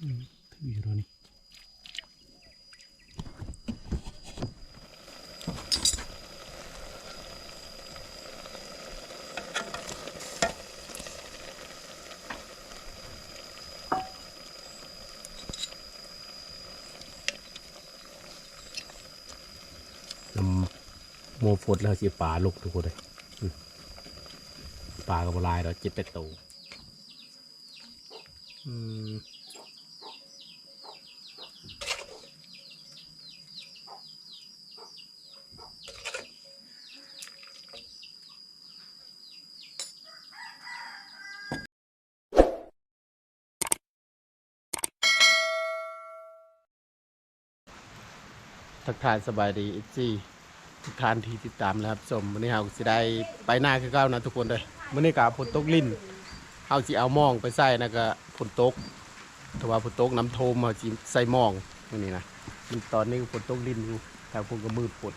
ถืออยู่แล้วนี่นำโมฟดแล้วสิปลาลูกทุกคนเลยปลากระบลายเราเจ็ดเป็ดโตวอืม ทักทายสบายดีอีซี่ทุกท่านที่ติดตามนะครับชมวันนี้เราสิได้ไปหน้าคือเก้านะทุกคนเลยวันนี้กับฝนตกลิ้นเฮาสิเอาหมองไปใส่นะก็ฝนตกถ้าว่าฝนตกน้ำโทมเอาสิใส่หมองวันนี้นะมันตอนนี้ฝนตกลิ้นอยู่แต่คงก็มืดฝน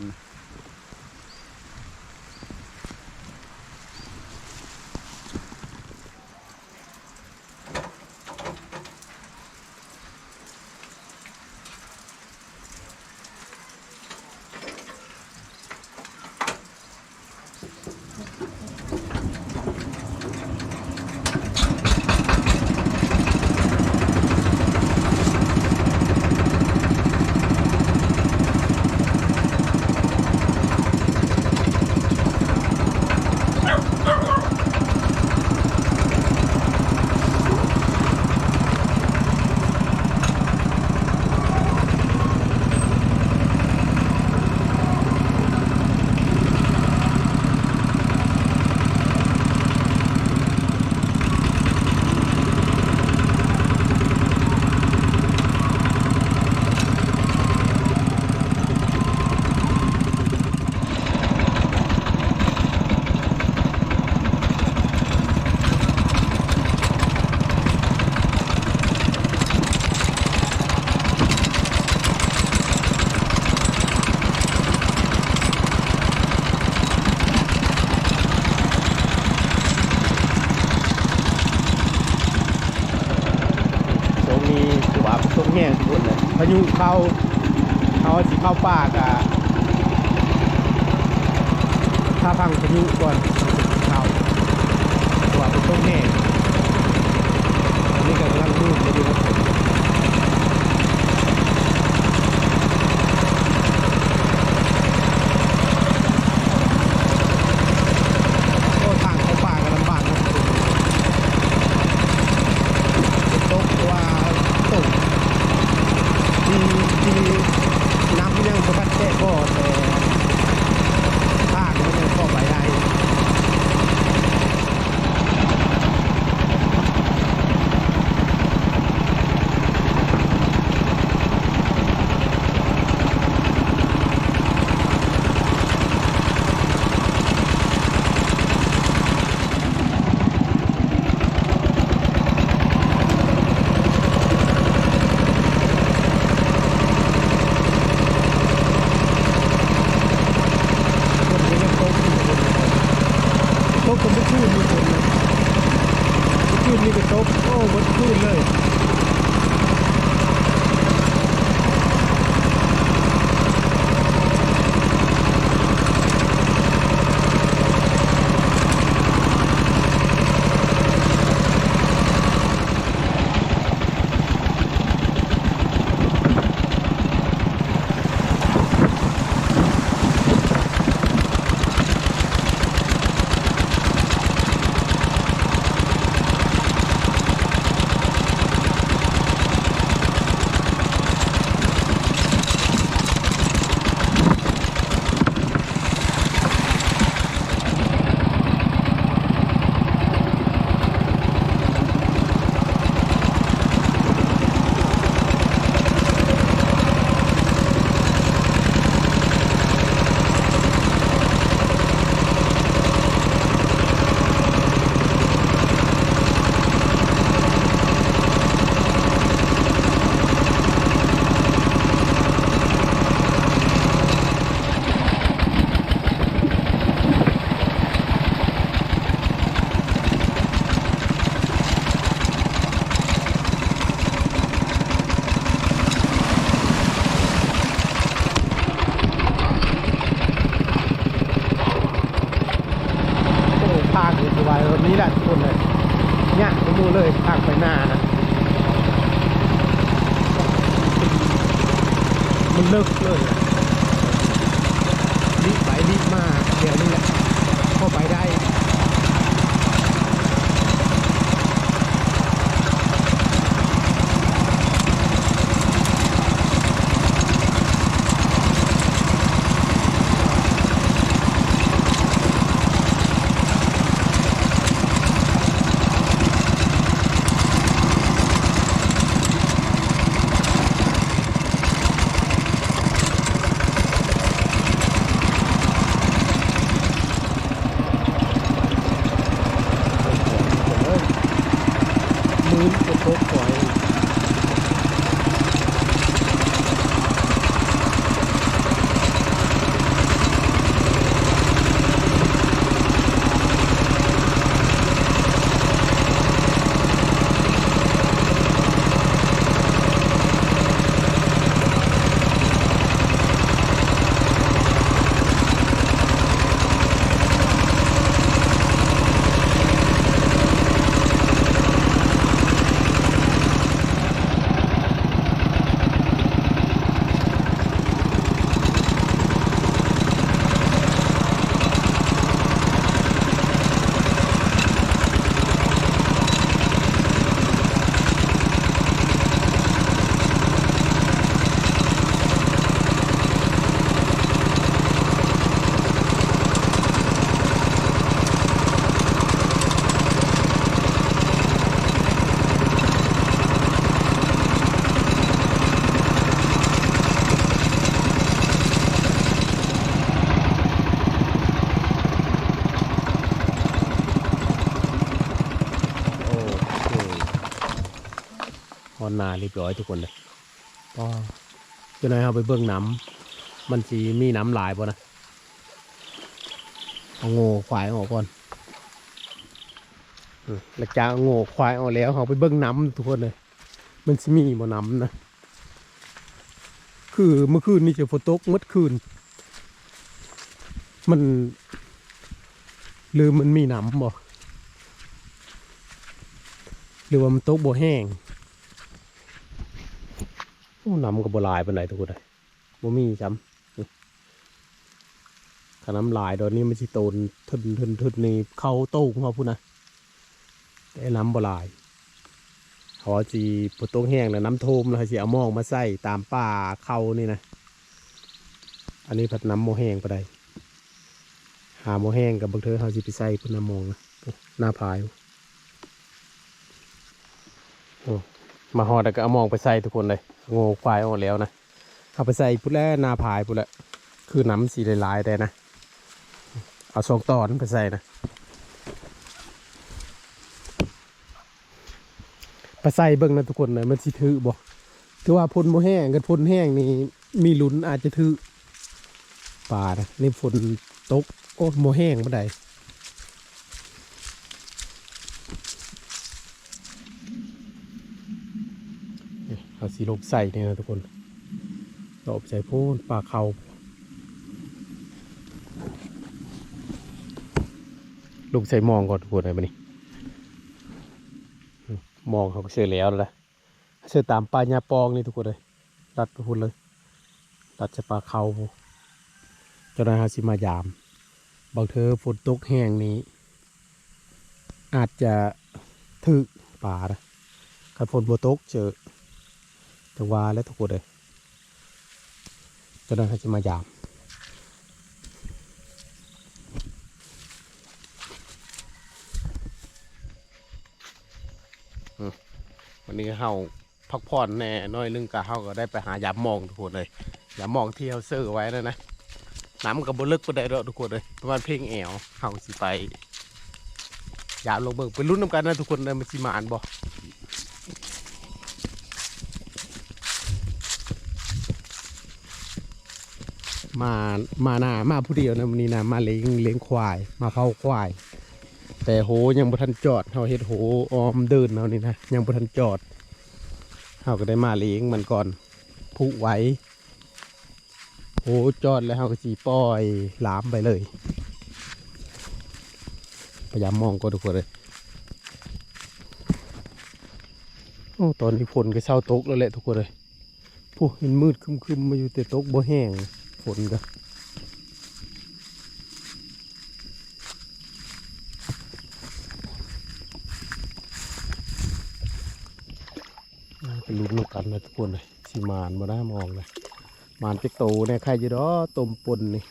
ตรงนี้ คงแห้งหมดเลยพายุเข้าเขาสิเข้าป่ากะถ้าพังพายุก่อนเข้าตัว่าเป็นตรงแห้งอันนี้ก็กำลังรูดไปดูครับ มันเลิกเลยอะรีบไปรีบมาเดี๋ยวนี้แหละเข้าไปได้ มือจะโต๊ะปล่อยโอ้โหฮ อนนาเรียบร้อยทุกคนเลยก็จะนายเอาไปเบิ่งน้ำมันสีมีน้ำหลายป่ะนะเอาโง่ควายออกก่อนอืมแล้วจากเอาโง่ควายออกแล้วเอาไปเบิ่งน้ำทุกคนเลย มันสิมีบ่น้ำนะคือเมื่อคืนนี่จะฝนตกเมื่อคืน มันลืมมันมีน้ำบ่หรือว่ามันตกบ่แห้งโอ้ น้ำก็บ่หลายปานใดทุกคนเลยบ่มีจ้ำนี่ถ้าน้ำลายตอนนี้มันสิโตนทึนทึนทึนนี่เข้าโต้งเขาพูดนะแต่น้ำบ่หลายเขาจีปตกแห้งแล้วน้ำท่วมแล้วเขาสิเอามองมาใส่ตามป่าเขานี่นะ อันนี้พัดน้ำโมแห้งไปได้หาโมแห้งกับบางเทอเขาสิไปใส่พื่นน้ำมองนะหน้าพายโอ้ มาหอดแล้วก็เอาหมองไปใส่ทุกคนเลยโง่ควายออกแล้วนะเอาไปใส่พุทธแล้วนาพายพุทธแล้วคือน้ำสีลายๆแต่นะเอาสองตอนไปใส่นะไปใส่เบิ่งนะทุกคนเลยมันสิถือบ่คือว่าพ่นโมแห้งกันพ่นแห้งนี่มีลุ้นอาจจะถือป่านะนี่ฝนตกโอ้โมแห้งบ่ได้ เอา สีลบใส่เนี่ยนะทุกคนลบใส่พูนปลาเขาลูกใส่มองก่อนทุกคนเลยมานี่มองเขาก็เชื่อแล้วนะเชื่อตามปลาญาปองนี่ทุกคนเลยตัดไปพูนเลยตัดใส่ปลาเขาเจ้านายเขาสิมายามบางเธอฝนตกแห้งนี้ อาจจะถึกป่านะคันฝนบ่ตกเจอ จังวาและทุกคนเลยจะนั้นเขาจะมายามวันนี้เฮาพักผ่อนแน่น้อยนึงก็เฮาก็ได้ไปหายามมองทุกคนเลยยามมองที่เฮาซื้อไว้นะนะน้ำกับบลึกไปได้ดอกทุกคนเลยประมาณเพลงแอวเฮาสิไปยามลงเบิ่งไปรุ่นน้ำกันนะทุกคนเลยมันสิมาอ่านบ่ มามาหน้ามาผู้เดียวนะวันนี้นะมาเลี้ยงเลี้ยงควาย มาเผาควาย แต่โหยังบ่ทันจอดเฮาเฮ็ดโหออมเดินเฮานี่นะยังบ่ทันจอดเฮาก็ได้มาเลี้ยงมันก่อนผูไว้โหจอดแล้วเฮาก็สิปล่อยหลามไปเลยพยายามมองก็ทุกคนเลยอ้ตอนนี้ฝนก็เช้าตกแล้วแหละทุกคนเลยผู้เห็นมืดคึมๆมาอยู่แต่ตกบ่แห้ง ฝนก็เป็นลุ้นกกันนะทุกคนเลยสีมานมาได้มองเลยมานจะโตเนี่ยใครจะดอต้มปนนี่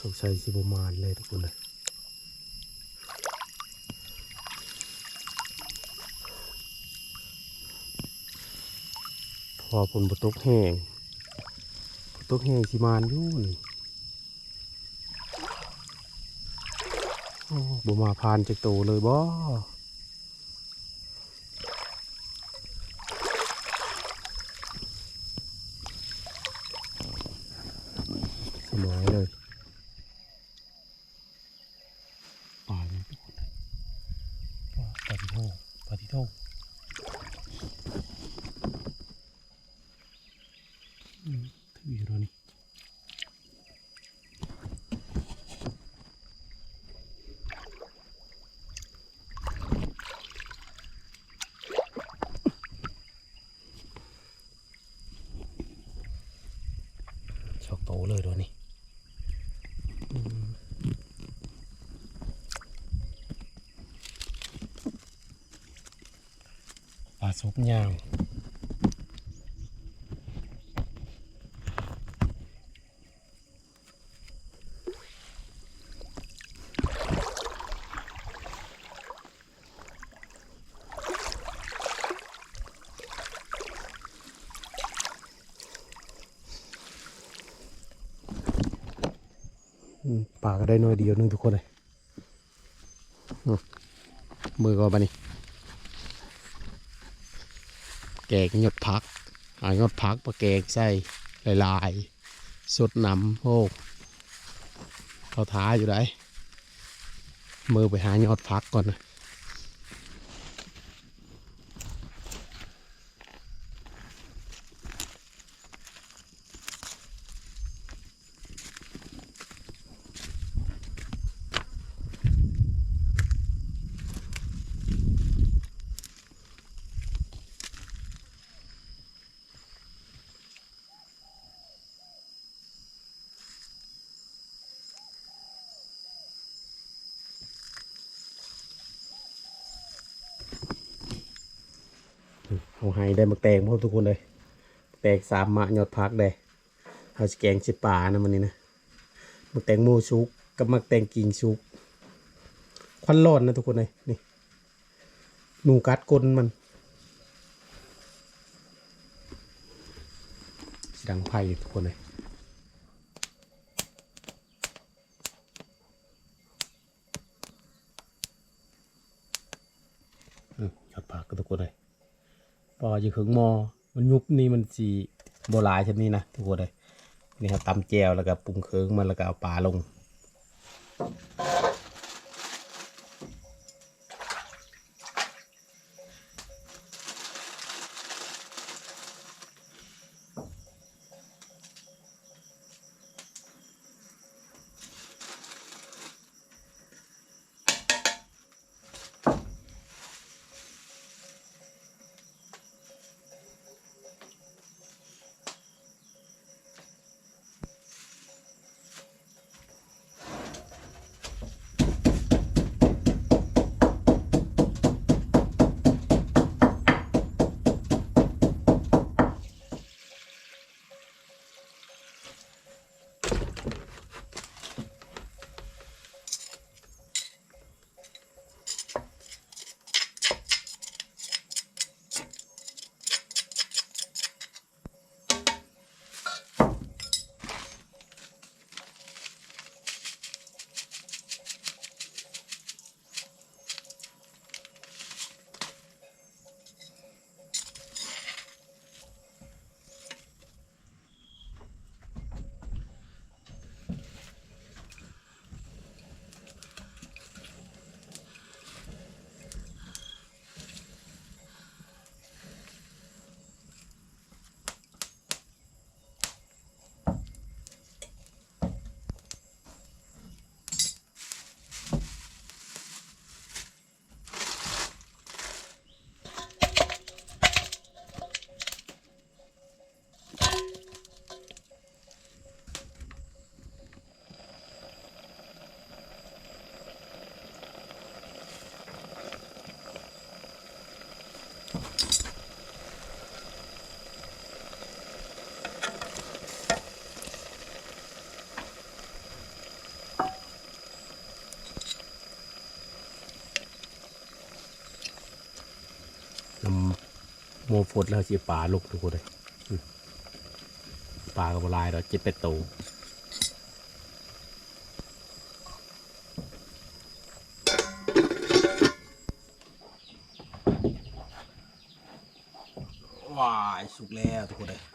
สงสัยสิบมานเลยทุกคนเลย อฝนบตกแห้งตกแห้งสิมานยู่นี่มาพานจากโตเลยบ่สมอยเลยปลาเนี่ยทุกคนนะปลาปลาที่โทปลาที่โทอืมถืออยู่แล้วนี่ชอกโตเลยตัวนี้อืม ป่างปลาก็ได้น้อยเดียวนึงทุกคนเลยอืมมือก็มานี่ แกงหยดพักหายอดพักปลาแกงใส่ลายๆสดน้ำโอ้เขาท้าอยู่ได้มือไปหายอดพักก่อนนะ ให้ได้มาแตงพวกทุกคนเลยแตงสามมะยอดพักได้เอาแกงชิปลานะมันนี่นะมักแตงโมชุกกับมักแตงกิ่งชุกควันร้อนนะทุกคนเลยนี่หนูกัดก้นมันดังไพ่ทุกคนเลยอืมยอดพักก็ทุกคนเลย พออยู่ขึงมอ มันยุบนี่มันสีโบราณชนนี้นะทุกคนเลยนี่ครับตำแจวแล้วก็ปรุงเคืองมันแล้วก็เอาปลาลง มฟดแล้วสิปลาลูกทุกคนเลยปลากระบลายเราเจ็ดเป็ดโตว้ายสุกแล้วทุกคนเลย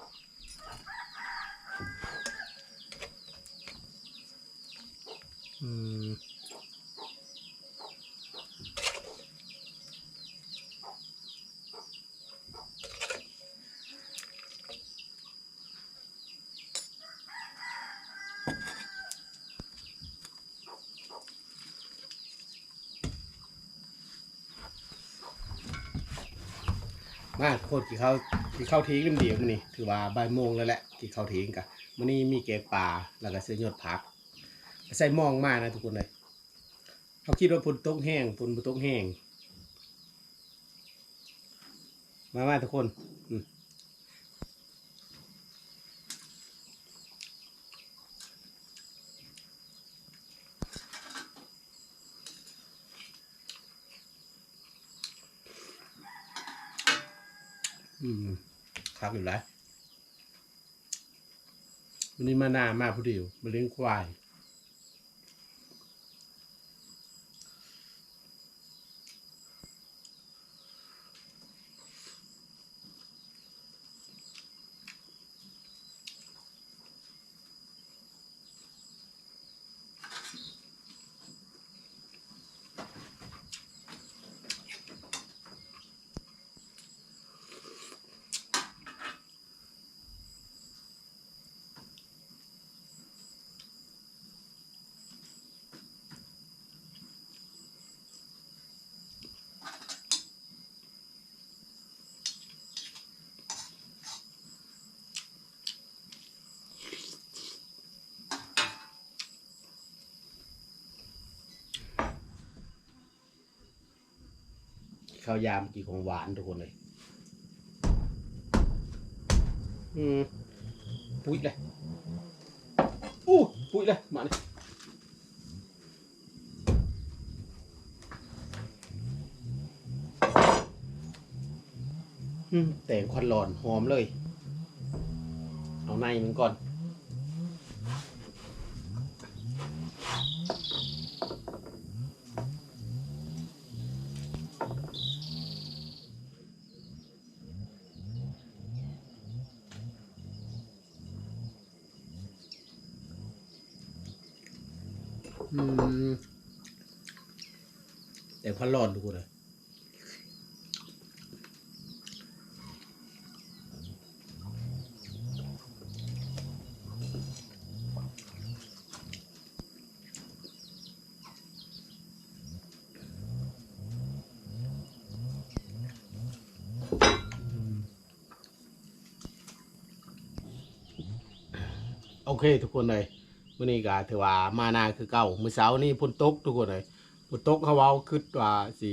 มาโคตรกี่ข้าวกี่ข้าทิ้งกันเดียวมันนี่ถือว่าบ่ายโมงแล้วแหละกี่ข้าทิ้งกันมันนี่มีแกงป่าแล้วก็เสื้อยอดผักใส่มองมากนะทุกคนเลยเขาคิดว่าฝนตกแห้งฝนบ่ตกแห้งมามาทุกคน อืมคักอยู่แล้ววันนี้มาหน้ามาผู้เดียวมาเลี้ยงควาย ข้าวยามกี่ของหวานทุกคนเลย อืมปุ๋ยเลยอู้ปุ๋ยเลยมาเลยอืมแต่งควันหลอนหอมเลย เอาในมันก่อน พันร้อนทุกคนเลยโอเค ทุกคนเลยมื่อนี้ก็ถือว่ามานาคือเก่ามื้อเช้านี่นตกทุกคนเลย ฝนตกเขาเว้าคิดว่าสิ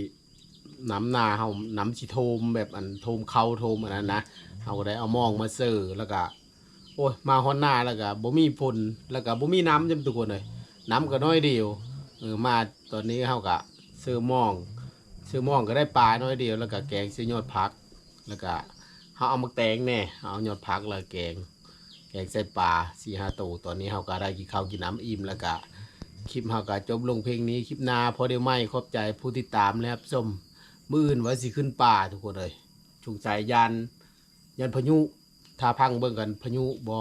น้ำนาเฮาน้ำสิโทมแบบอันโทมเขาโทมอันนั้นนะเฮาก็ได้เอามองมาเซอร์แล้วก็โอ้ยมาฮอนหน้าแล้วก็บ่มีฝนแล้วก็บ่มีน้ำจำทุกคนเลยน้ำก็น้อยเดียวเออมาตอนนี้เฮาก็ซื้อมองซื้อมองก็ได้ปลาน้อยเดียว แล้วก็แกงซื้อยอดผัก แล้วก็เฮาเอามาแตงแน่เอายอดผักแล้วแกงแกงใส่ปลาสี่ห้าตัวตอนนี้เราก็ได้กินข้าวกินน้ำอิ่มแล้วก็ คลิปหากาจบลงเพลงนี้คลิปนาพอเดียวไม่ขอบใจผู้ติดตามนะครับส้มมืออื่นไว้สิขึ้นป่าทุกคนเลยชุงใจยันยันพายุถ้าพังเบิ่งกันพายุบ่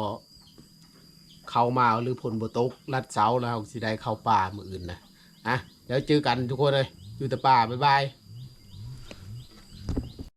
เข้ามาหรือผลบ่ตกลัดเสาแล้วสิได้เข้าป่ามืออื่นนะอะเดี๋ยวเจอกันทุกคนเลยอยู่แต่ป่าบ๊ายบาย